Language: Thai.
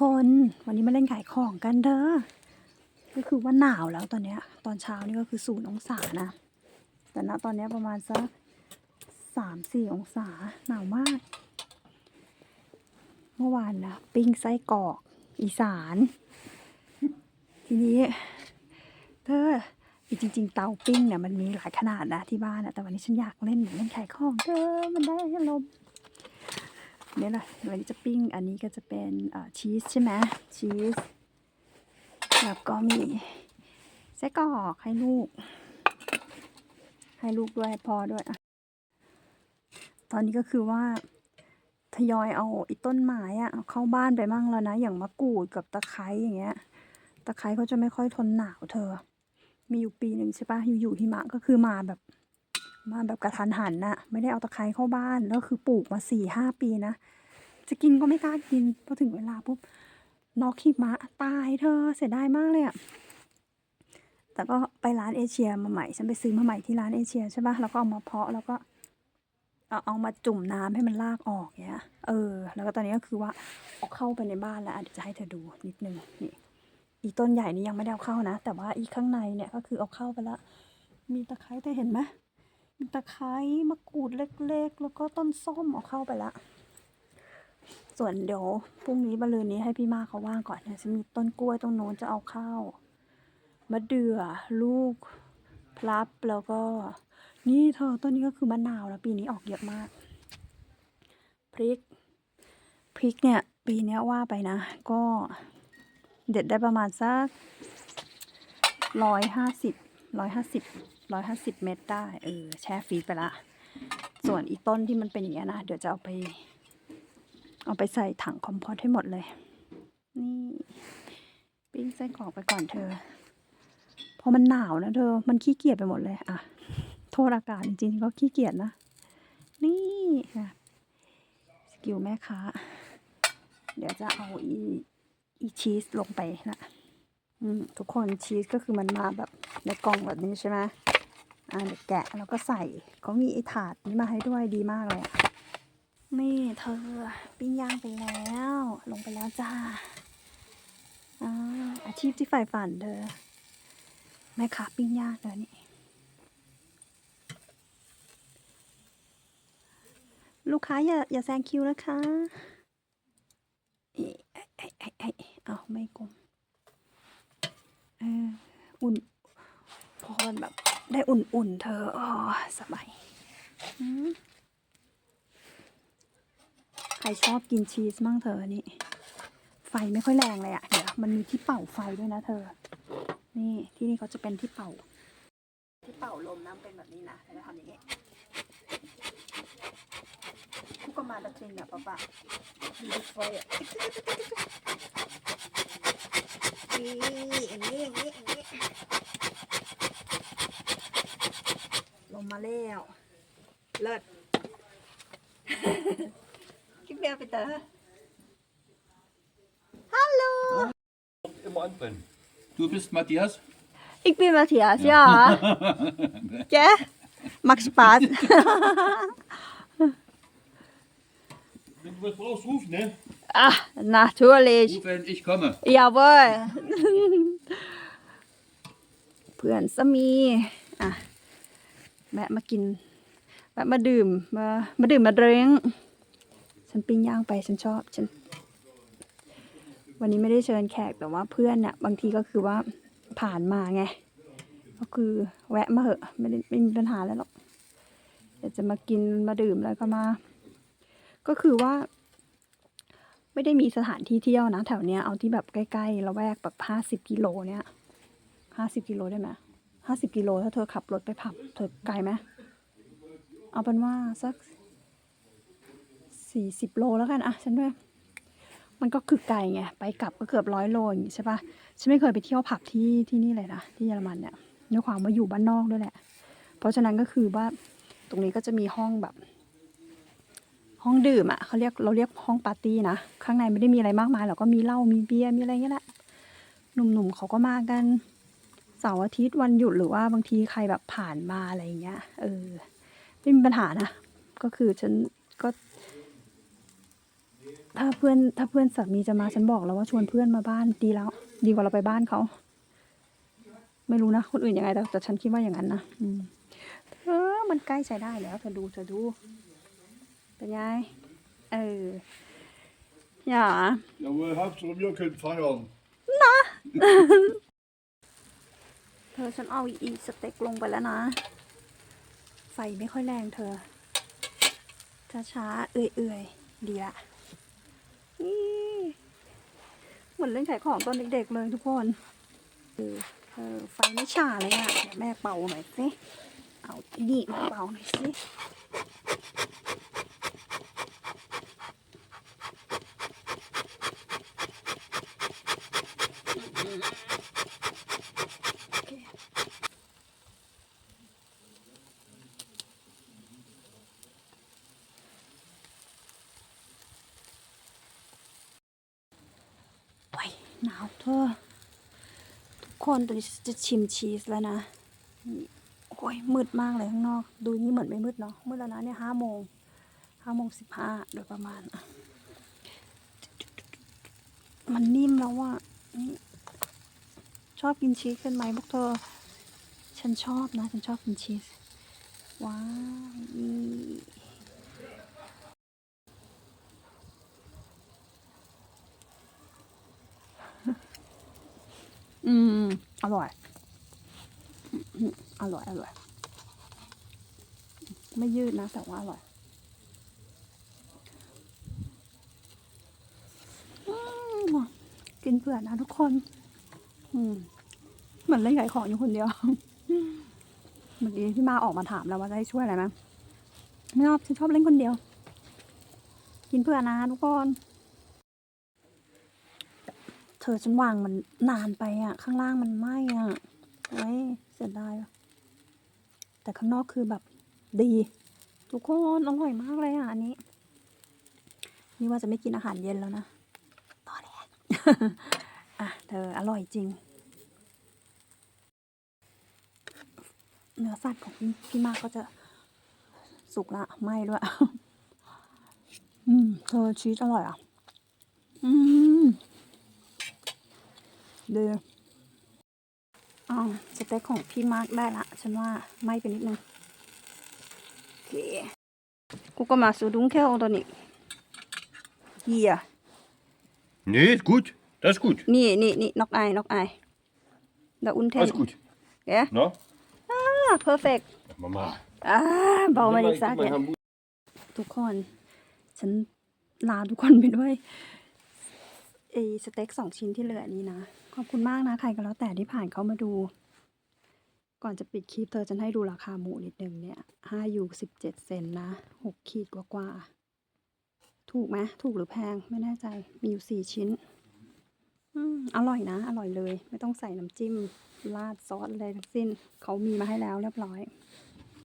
คนวันนี้มาเล่นขายของกันเด้อก็คือว่าหนาวแล้วตอนเนี้ย ตอนเช้านี่ก็คือศูนย์องศานะ แต่ณตอนเนี้ยประมาณสักสามสี่องศาหนาวมาก เมื่อวานนะปิ้งไส้กรอกอีสาน ทีนี้เธอจริง ๆ เตาปิ้งเนี่ยมันมีหลายขนาดนะที่บ้านนะแต่วันนี้ฉันอยากเล่นเล่นขายของเธอมันได้อารมณ์ นี่แหละวันนี้จะปิ้ง อันนี้ก็จะเป็นชีสใช่ไหมชีส แล้วก็มีไส้กรอกให้ลูก ให้ลูกด้วยให้พ่อด้วยอะตอนนี้ก็คือว่าทยอยเอาอ้ต้นไม้อะเอาเข้าบ้านไปมั่งแล้วนะ อย่างมะกรูดกับตะไคร้อย่างเงี้ย ตะไคร้เขาจะไม่ค่อยทนหนาวเธอ มีอยู่ปีหนึ่งใช่ปะอยู่ๆหิมะก็คือมาแบบมาแบบกระทันหันน่ะ ไม่ได้เอาตะไคร้เข้าบ้าน แล้วคือปลูกมาสี่ห้าปีนะ จะกินก็ไม่กล้ากินพอถึงเวลาปุ๊บนอกหิมะตายเธอเสียดายมากเลยอะแต่ก็ไปร้านเอเชียมาใหม่ ฉันไปซื้อมาใหม่ที่ร้านเอเชียใช่ปะแล้วก็เอามาเพาะแล้วก็เอาเอามาจุ่มน้ำให้มันลากออกเนี้ย เออ แล้วก็ตอนนี้ก็คือว่าเอาเข้าไปในบ้านแล้วเดี๋ยวจะให้เธอดูนิดนึงนี่ อีต้นใหญ่นี่ยังไม่ได้เอาเข้านะ แต่ว่าอีข้างในเนี่ยก็คือเอาเข้าไปละ มีตะไคร้เธอเห็นไหมมีตะไคร้มะกรูดเล็ก ๆ แล้วก็ต้นส้มเอาเข้าไปละ ส่วนเดี๋ยวพรุ่งนี้บรืนนี้ให้พี่มาเขาว่างก่อนเนี่ยจะมีต้นกล้วยตรงโน้นจะเอาเข้าวมะเดื่อลูกพลับแล้วก็ นี่เธอต้นนี้ก็คือมะนาวแล้วปีนี้ออกเยอะมาก พริก พริกเนี่ย ปีนี้ว่าไปนะ ก็เด็ดได้ประมาณสักร้อยห้าสิบร้อยห้าสิบร้อยห้าสิบเม็ดได้ เออ แช่ฟรีไปละ ส่วนอีต้นที่มันเป็นอย่างเงี้นะ เดี๋ยวจะเอาไป เอาไปใส่ถังคอมโพสให้หมดเลย นี่ ปิ้งไส้กรอกไปก่อนเธอ พอมันหนาวนะเธอ มันขี้เกียจไปหมดเลยอะโทษอากาศจริงๆก็ขี้เกียจนะ นี่ค่ะสกิลแม่ค้า เดี๋ยวจะเอาอีอีชีสลงไปนะอืมทุกคนชีสก็คือมันมาแบบในกล่องแบบนี้ใช่ไหมอ่าเดี๋ยวแกะแล้วก็ใส่เขามีไอ้ถาดนี้มาให้ด้วยดีมากเลยอะ นี่เธอปิ้งย่างไปแล้ว ลงไปแล้วจ้าอาอาชีพที่ฝ่ายฝันเธอแม่ค้าปิ้งย่างเธอนี่ลูกค้าอย่าอย่าแซงคิวนะคะเอ้ยเอ้ยเอ้ยเอ้ยเอ้ยเอาไม่กลมเอออุ่นพอมันแบบได้อุ่นๆเธออ๋อสบายอืม ใครชอบกินชีสมั่งเธอนี่ ไฟไม่ค่อยแรงเลยอะเดี๋ยวมันมีที่เป่าไฟด้วยนะเธอ นี่ที่นี่เขาจะเป็นที่เป่า ที่เป่าลมน้ำเป็นแบบนี้นะเราจะทำอย่างนี้ Guck mal, das Ding, ja, Papa. Wie das Feuer. นี่อย่างนี้อย่างนี้อย่างนี้ลงมาแล้วเลิศ คิดเบียร์ไปเตอฮัลโหล Immer anbrennen. Du bist Matthias? Ich bin Matthias, ja. Ja, macht Spaß. Wenn du was brauchst, ruf, ne? Ah, natürlich. Ruf, wenn ich komme. Jawohl เพื่อนสามีอะแวะมากินแวะมาดื่มมามาดื่มมาเดริง ฉันปิ้งย่างไปฉันชอบฉัน วันนี้ไม่ได้เชิญแขกแต่ว่าเพื่อนเนี่ยบางทีก็คือว่าผ่านมาไง ก็คือแวะมาเหอะไม่ได้ไม่มีปัญหาแล้วหรอกเดี๋ยวจะมากินมาดื่มแล้วก็มา ก็คือว่า ไม่ได้มีสถานที่เที่ยวนะ แถวเนี้ยเอาที่แบบใกล้ๆละแวกแบบห้าสิบกิโลเนี้ยห้าสิบกิโลได้ไหมห้าสิบกิโลถ้าเธอขับรถไปผับเธอไกลไหมเอาเป็นว่าสัก สี่สิบโลแล้วกันอะฉันด้วยมันก็คือไกลไงไปกลับก็เกือบร้อยโลอย่างงี้ใช่ปะฉันไม่เคยไปเที่ยวผับที่ที่นี่เลยนะที่เยอรมันเนี่ยด้วยความว่าอยู่บ้านนอกด้วยแหละ เพราะฉะนั้นก็คือว่าตรงนี้ก็จะมีห้องแบบ ห้องดื่มอะเขาเรียกเราเรียกห้องปาร์ตี้นะข้างในไม่ได้มีอะไรมากมายหรอกก็มีเหล้ามีเบียร์มีอะไรเงี้ยแหละหนุ่มๆเขาก็มากันเสาร์อาทิตย์วันหยุดหรือว่าบางทีใครแบบผ่านมาอะไรเงี้ยเออไม่มีปัญหานะก็คือฉันก็ ถ้าเพื่อนถ้าเพื่อนสามีจะมาฉันบอกแล้วว่าชวนเพื่อนมาบ้านดีแล้ว ดีกว่าเราไปบ้านเขา ไม่รู้นะคนอื่นยังไงแต่แต่ฉันคิดว่าอย่างนั้นนะอืมเออมันใกล้ใช้ได้แล้วเธอดูเธอดูเป็นไงเอออย่า Ja, we have to mjölk ut fan เธอฉันเอาอีสเต็กลงไปแล้วนะ ไฟไม่ค่อยแรงเธอช้าๆเอื่อยๆดีละ นี่เหมือนเล่นขายของตอนเด็กๆเลยทุกคนเออเออไฟไม่ฉาเลยอะ่ะแม่เป่าหน่อยสิเอาที่นี่มาเป่าหน่อยสิ หนาวเธอทุกคนตอนนี้จะชิมชีสแล้วนะโอ้ยมืดมากเลยข้างนอก ดูนี้เหมือนไม่มืดเนาะมืดแล้วนะเนี่ยห้าโมงห้าโมงสิบห้าโดยประมาณมันนิ่มแล้วว่าชอบกินชีสกันไหมพวกเธอ ฉันชอบนะ ฉันชอบกินชีส ว้าว มอร่อยอืมอร่อย อร่อย ไม่ยืดนะ แต่ว่าอร่อยอืมกินเผื่อนะทุกคน อืมเหมือนเล่นขายของอยู่คนเดียว เมื่อกี้พี่มาออกมาถามแล้วว่าจะให้ช่วยอะไรไหมไม่ชอบฉันชอบเล่นคนเดียว กินเพื่อนะทุกคนเธอฉันวางมันนานไปอะข้างล่างมันไหมอะเฮ้ยเสียดายอะแต่ข้างนอกคือแบบดี ทุกคนอร่อยมากเลยอะอันนี้ นี่ว่าจะไม่กินอาหารเย็นแล้วนะตอนนี้อะเธออร่อยจริง เนื้อสัตว์ของพี่พมากก็จะสุกละไหมด้วย อืมเธอชีสอร่อยอะ อืม เดืออ๋อสเต็กของพี่มากได้ละ ฉันว่าไหม้ไปนิดนึงโอเคกูก็มาสูดุ้งแค่โอตัวนี้เฮีย Nee, ist gut. Das ist gut. นี่นี่นี่นกไอ นกไอดาอุนเทน Alles gut. เอ๊ Na? อ่าเพอร์เฟก Mama. อ่าเบามาอีกสัก Gib เนี่ mal ย Hamburg. ทุกคน ฉันลาทุกคนไปด้วย ไอสเต็กสองชิ้นที่เหลือนี้นะ ขอบคุณมากนะ ใครก็แล้วแต่ที่ผ่านเข้ามาดู ก่อนจะปิดคลิปเธอฉันให้ดูราคาหมูนิดนึงเนี่ยห้ายูสิบเจ็ดเซนนะหกขีดกว่ากว่าๆถูกไหมถูกหรือแพงไม่แน่ใจมีอยู่สี่ชิ้น อืมอร่อยนะ อร่อยเลย ไม่ต้องใส่น้ำจิ้มราดซอสอะไรทั้งสิ้น เขามีมาให้แล้วเรียบร้อย